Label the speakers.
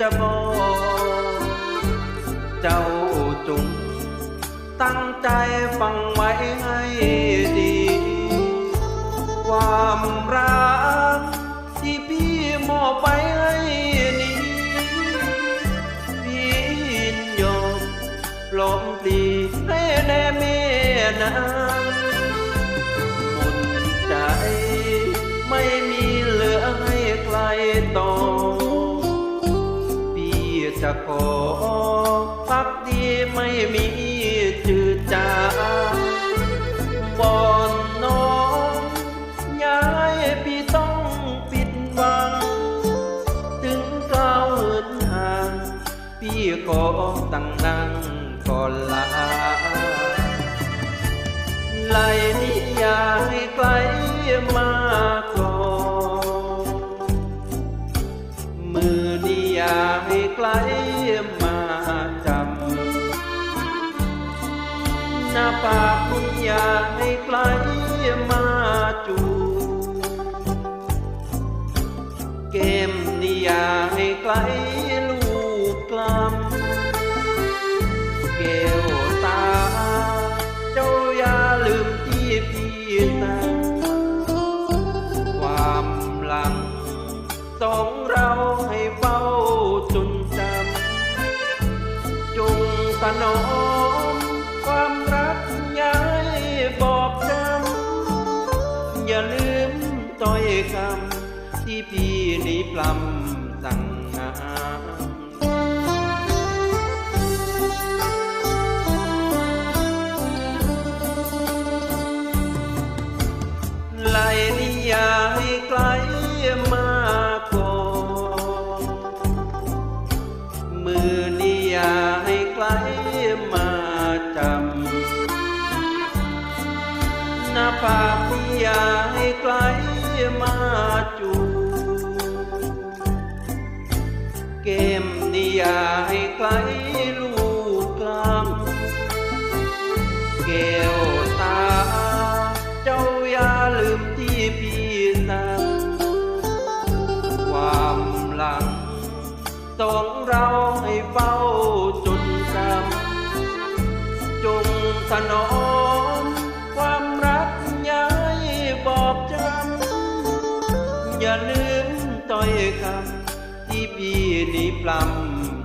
Speaker 1: จะบอกเจ้าจงตั้งใจฟังไว้ให้ดี ความรักที่พี่มอบไปให้นี้พี่ยอมปลอมปลีให้แน่เมนางหมุนใจไม่มีเหลือให้ใครต่อ จะขอพักดีไม่มีจืดจางบอนน้องย้ายพี่ต้องปิดหวัง ถึงก้าวเหินห่าง พี่ก็ตั้งนั่งก่อนลาไล่นิยายให้ไกลมาก่อนมือนี่อย่าให้ ไกลมาจำหน้าปากนี่อย่าให้ไกลมาจูเกมนี่อย่าให้ไกลลูกกลำเกวตา เจ้าอย่าลืมที่พี่ตั้งความหลังสองเราให้ ที่พี่นี้ปลำสั่งงามไล่นิยายให้ไกลมาก่อนมือนิยายให้ไกลมาจำหน้าผากนิยายให้ไกลมาจู นิยาให้ไกลลูกกลำแก้วตา เจ้าอย่าลืมที่พี่สั่งความหลังสองเราให้เฝ้าจนจำจงถนอมความรักย้ายบอกจำอย่าลืมต้อยคำ ที่พี่นี้ปลำ